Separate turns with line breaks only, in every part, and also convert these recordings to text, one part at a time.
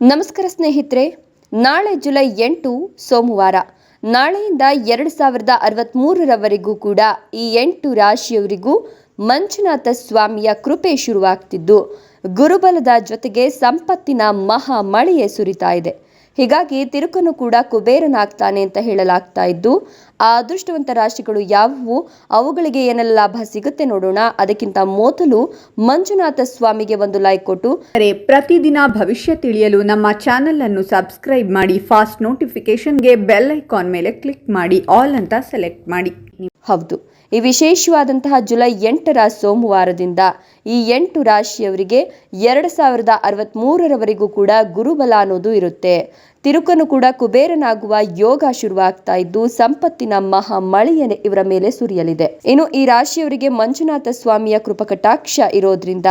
ನಮಸ್ಕಾರ ಸ್ನೇಹಿತರೆ, ನಾಳೆ ಜುಲೈ ಎಂಟು, ಸೋಮವಾರ. ನಾಳೆಯಿಂದ ಎರಡು ಸಾವಿರದ ಅರವತ್ತ್ಮೂರರವರೆಗೂ ಕೂಡ ಈ ಎಂಟು ರಾಶಿಯವರಿಗೂ ಮಂಜುನಾಥ ಸ್ವಾಮಿಯ ಕೃಪೆ ಶುರುವಾಗ್ತಿದ್ದು. ಗುರುಬಲದ ಜೊತೆಗೆ ಸಂಪತ್ತಿನ ಮಹಾ ಮಳೆಯೇ ಸುರಿತಾ ಇದೆ. ಹೀಗಾಗಿ ತಿರುಕನು ಕೂಡ ಕುಬೇರನಾಗ್ತಾನೆ ಅಂತ ಹೇಳಲಾಗ್ತಾ ಇದ್ದು, ಆ ಅದೃಷ್ಟವಂತ ರಾಶಿಗಳು ಯಾವುವು? ಅವುಗಳಿಗೆ ಏನೆಲ್ಲ ಲಾಭ ಸಿಗುತ್ತೆ ನೋಡೋಣ. ಅದಕ್ಕಿಂತ ಮೊದಲು ಮಂಜುನಾಥ ಸ್ವಾಮಿಗೆ ಒಂದು ಲೈಕ್ ಕೊಟ್ಟು.
ಅರೆ, ಪ್ರತಿದಿನ ಭವಿಷ್ಯ ತಿಳಿಯಲು ನಮ್ಮ ಚಾನೆಲ್ ಅನ್ನು ಸಬ್ಸ್ಕ್ರೈಬ್ ಮಾಡಿ ಫಾಸ್ಟ್ ನೋಟಿಫಿಕೇಶನ್ಗೆ ಬೆಲ್ ಐಕಾನ್ ಮೇಲೆ ಕ್ಲಿಕ್ ಮಾಡಿ ಆಲ್ ಅಂತ ಸೆಲೆಕ್ಟ್ ಮಾಡಿ.
ಹೌದು. ಈ ವಿಶೇಷವಾದಂತಹ ಜುಲೈ ಎಂಟರ ಸೋಮವಾರದಿಂದ ಈ ಎಂಟು ರಾಶಿಯವರಿಗೆ ಎರಡು ಸಾವಿರದ ಅರವತ್ತ್ಮೂರರವರೆಗೂ ಕೂಡ ಗುರುಬಲ ಅನ್ನೋದು ಇರುತ್ತೆ. ತಿರುಕನು ಕೂಡ ಕುಬೇರನಾಗುವ ಯೋಗ ಶುರುವಾಗ್ತಾ ಇದ್ದು ಸಂಪತ್ತಿನ ಮಹಾ ಮಳೆಯ ಇವರ ಮೇಲೆ ಸುರಿಯಲಿದೆ. ಇನ್ನು ಈ ರಾಶಿಯವರಿಗೆ ಮಂಜುನಾಥ ಸ್ವಾಮಿಯ ಕೃಪಕಟಾಕ್ಷ ಇರೋದ್ರಿಂದ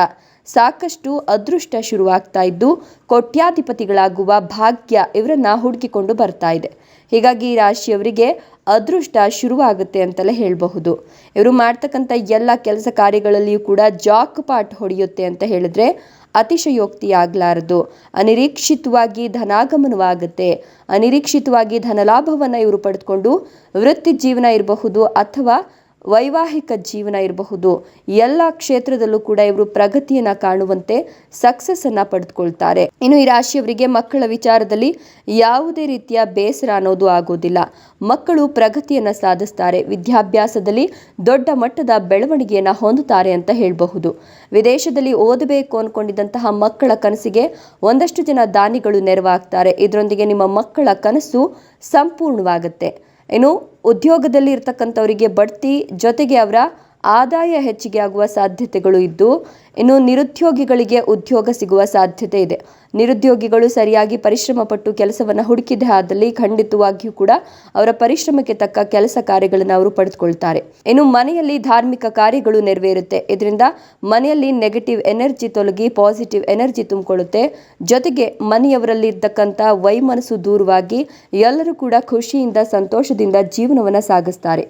ಸಾಕಷ್ಟು ಅದೃಷ್ಟ ಶುರುವಾಗ್ತಾ ಇದ್ದು ಕೋಟ್ಯಾಧಿಪತಿಗಳಾಗುವ ಭಾಗ್ಯ ಇವರನ್ನ ಹುಡುಕಿಕೊಂಡು ಬರ್ತಾ ಇದೆ. ಹೀಗಾಗಿ ಈ ರಾಶಿಯವರಿಗೆ ಅದೃಷ್ಟ ಶುರುವಾಗುತ್ತೆ ಅಂತಲೇ ಹೇಳಬಹುದು. ಇವರು ಮಾಡ್ತಕ್ಕಂಥ ಎಲ್ಲ ಕೆಲಸ ಕಾರ್ಯಗಳಲ್ಲಿಯೂ ಕೂಡ ಜಾಕ್ ಪಾಟ್ ಹೊಡೆಯುತ್ತೆ ಅಂತ ಹೇಳಿದ್ರೆ ಅತಿಶಯೋಕ್ತಿ ಆಗಲಾರದು ಅನಿರೀಕ್ಷಿತವಾಗಿ ಧನಾಗಮನವಾಗುತ್ತೆ. ಅನಿರೀಕ್ಷಿತವಾಗಿ ಧನಲಾಭವನ್ನು ಇವರು ಪಡೆದುಕೊಂಡು ವೃತ್ತಿ ಜೀವನ ಇರಬಹುದು ಅಥವಾ ವೈವಾಹಿಕ ಜೀವನ ಇರಬಹುದು. ಎಲ್ಲ ಕ್ಷೇತ್ರದಲ್ಲೂ ಕೂಡ ಇವರು ಪ್ರಗತಿಯನ್ನ ಕಾಣುವಂತೆ ಸಕ್ಸಸ್ ಅನ್ನ ಪಡೆದುಕೊಳ್ತಾರೆ. ಇನ್ನು ಈ ರಾಶಿಯವರಿಗೆ ಮಕ್ಕಳ ವಿಚಾರದಲ್ಲಿ ಯಾವುದೇ ರೀತಿಯ ಬೇಸರ ಅನ್ನೋದು ಆಗೋದಿಲ್ಲ. ಮಕ್ಕಳು ಪ್ರಗತಿಯನ್ನ ಸಾಧಿಸ್ತಾರೆ. ವಿದ್ಯಾಭ್ಯಾಸದಲ್ಲಿ ದೊಡ್ಡ ಮಟ್ಟದ ಬೆಳವಣಿಗೆಯನ್ನ ಹೊಂದುತ್ತಾರೆ ಅಂತ ಹೇಳಬಹುದು. ವಿದೇಶದಲ್ಲಿ ಓದಬೇಕು ಅನ್ಕೊಂಡಿದ್ದಂತಹ ಮಕ್ಕಳ ಕನಸಿಗೆ ಒಂದಷ್ಟು ಜನ ದಾನಿಗಳು ನೆರವಾಗ್ತಾರೆ. ಇದರೊಂದಿಗೆ ನಿಮ್ಮ ಮಕ್ಕಳ ಕನಸು ಸಂಪೂರ್ಣವಾಗುತ್ತೆ. ಇನ್ನು ಉದ್ಯೋಗದಲ್ಲಿ ಇರ್ತಕ್ಕಂಥವರಿಗೆ ಬಡ್ತಿ ಜೊತೆಗೆ ಅವರ ಆದಾಯ ಹೆಚ್ಚಿಗೆ ಆಗುವ ಸಾಧ್ಯತೆಗಳು ಇದ್ದು, ಇನ್ನು ನಿರುದ್ಯೋಗಿಗಳಿಗೆ ಉದ್ಯೋಗ ಸಿಗುವ ಸಾಧ್ಯತೆ ಇದೆ. ನಿರುದ್ಯೋಗಿಗಳು ಸರಿಯಾಗಿ ಪರಿಶ್ರಮ ಪಟ್ಟು ಕೆಲಸವನ್ನು ಹುಡುಕಿದೆ ಆದಲ್ಲಿ ಖಂಡಿತವಾಗಿಯೂ ಕೂಡ ಅವರ ಪರಿಶ್ರಮಕ್ಕೆ ತಕ್ಕ ಕೆಲಸ ಕಾರ್ಯಗಳನ್ನು ಅವರು ಪಡೆದುಕೊಳ್ತಾರೆ. ಇನ್ನು ಮನೆಯಲ್ಲಿ ಧಾರ್ಮಿಕ ಕಾರ್ಯಗಳು ನೆರವೇರುತ್ತೆ. ಇದರಿಂದ ಮನೆಯಲ್ಲಿ ನೆಗೆಟಿವ್ ಎನರ್ಜಿ ತೊಲಗಿ ಪಾಸಿಟಿವ್ ಎನರ್ಜಿ ತುಂಬಿಕೊಳ್ಳುತ್ತೆ. ಜೊತೆಗೆ ಮನೆಯವರಲ್ಲಿ ಇರ್ತಕ್ಕಂಥ ವೈಮನಸ್ಸು ದೂರವಾಗಿ ಎಲ್ಲರೂ ಕೂಡ ಖುಷಿಯಿಂದ, ಸಂತೋಷದಿಂದ ಜೀವನವನ್ನು ಸಾಗಿಸ್ತಾರೆ.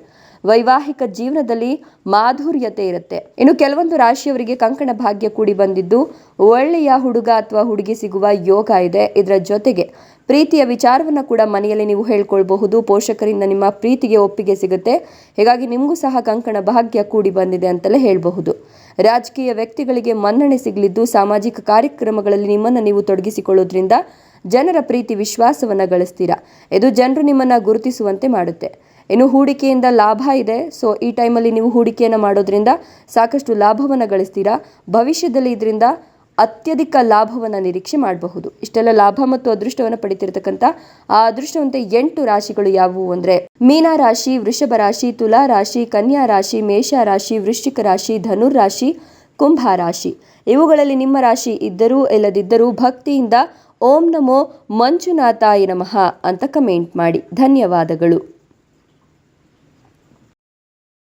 ವೈವಾಹಿಕ ಜೀವನದಲ್ಲಿ ಮಾಧುರ್ಯತೆ ಇರುತ್ತೆ. ಇನ್ನು ಕೆಲವೊಂದು ರಾಶಿಯವರಿಗೆ ಕಂಕಣ ಭಾಗ್ಯ ಕೂಡಿ ಬಂದಿದ್ದು, ಒಳ್ಳೆಯ ಹುಡುಗ ಅಥವಾ ಹುಡುಗಿ ಸಿಗುವ ಯೋಗ ಇದೆ. ಇದರ ಜೊತೆಗೆ ಪ್ರೀತಿಯ ವಿಚಾರವನ್ನು ಕೂಡ ಮನೆಯಲ್ಲಿ ನೀವು ಹೇಳ್ಕೊಳ್ಬಹುದು. ಪೋಷಕರಿಂದ ನಿಮ್ಮ ಪ್ರೀತಿಗೆ ಒಪ್ಪಿಗೆ ಸಿಗುತ್ತೆ. ಹೀಗಾಗಿ ನಿಮಗೂ ಸಹ ಕಂಕಣ ಭಾಗ್ಯ ಕೂಡಿ ಬಂದಿದೆ ಅಂತಲೇ ಹೇಳಬಹುದು. ರಾಜಕೀಯ ವ್ಯಕ್ತಿಗಳಿಗೆ ಮನ್ನಣೆ ಸಿಗಲಿದ್ದು, ಸಾಮಾಜಿಕ ಕಾರ್ಯಕ್ರಮಗಳಲ್ಲಿ ನಿಮ್ಮನ್ನು ನೀವು ತೊಡಗಿಸಿಕೊಳ್ಳೋದ್ರಿಂದ ಜನರ ಪ್ರೀತಿ, ವಿಶ್ವಾಸವನ್ನು ಗಳಿಸ್ತೀರಾ. ಇದು ಜನರು ನಿಮ್ಮನ್ನು ಗುರುತಿಸುವಂತೆ ಮಾಡುತ್ತೆ. ಇನ್ನು ಹೂಡಿಕೆಯಿಂದ ಲಾಭ ಇದೆ. ಸೊ ಈ ಟೈಮಲ್ಲಿ ನೀವು ಹೂಡಿಕೆಯನ್ನು ಮಾಡೋದ್ರಿಂದ ಸಾಕಷ್ಟು ಲಾಭವನ್ನು ಗಳಿಸ್ತೀರಾ? ಭವಿಷ್ಯದಲ್ಲಿ ಇದರಿಂದ ಅತ್ಯಧಿಕ ಲಾಭವನ್ನು ನಿರೀಕ್ಷೆ ಮಾಡಬಹುದು. ಇಷ್ಟೆಲ್ಲ ಲಾಭ ಮತ್ತು ಅದೃಷ್ಟವನ್ನು ಪಡಿತಿರ್ತಕ್ಕಂಥ ಆ ಅದೃಷ್ಟವಂತೆ ಎಂಟು ರಾಶಿಗಳು ಯಾವುವು ಅಂದರೆ ಮೀನ ರಾಶಿ, ವೃಷಭ ರಾಶಿ, ತುಲಾ ರಾಶಿ, ಕನ್ಯಾ ರಾಶಿ, ಮೇಷ ರಾಶಿ, ವೃಶ್ಚಿಕ ರಾಶಿ, ಧನುರ್ ರಾಶಿ, ಕುಂಭ ರಾಶಿ. ಇವುಗಳಲ್ಲಿ ನಿಮ್ಮ ರಾಶಿ ಇದ್ದರೂ ಇಲ್ಲದಿದ್ದರೂ ಭಕ್ತಿಯಿಂದ ಓಂ ನಮೋ ಮಂಜುನಾಥಾಯ ನಮಃ ಅಂತ ಕಮೆಂಟ್ ಮಾಡಿ. ಧನ್ಯವಾದಗಳು.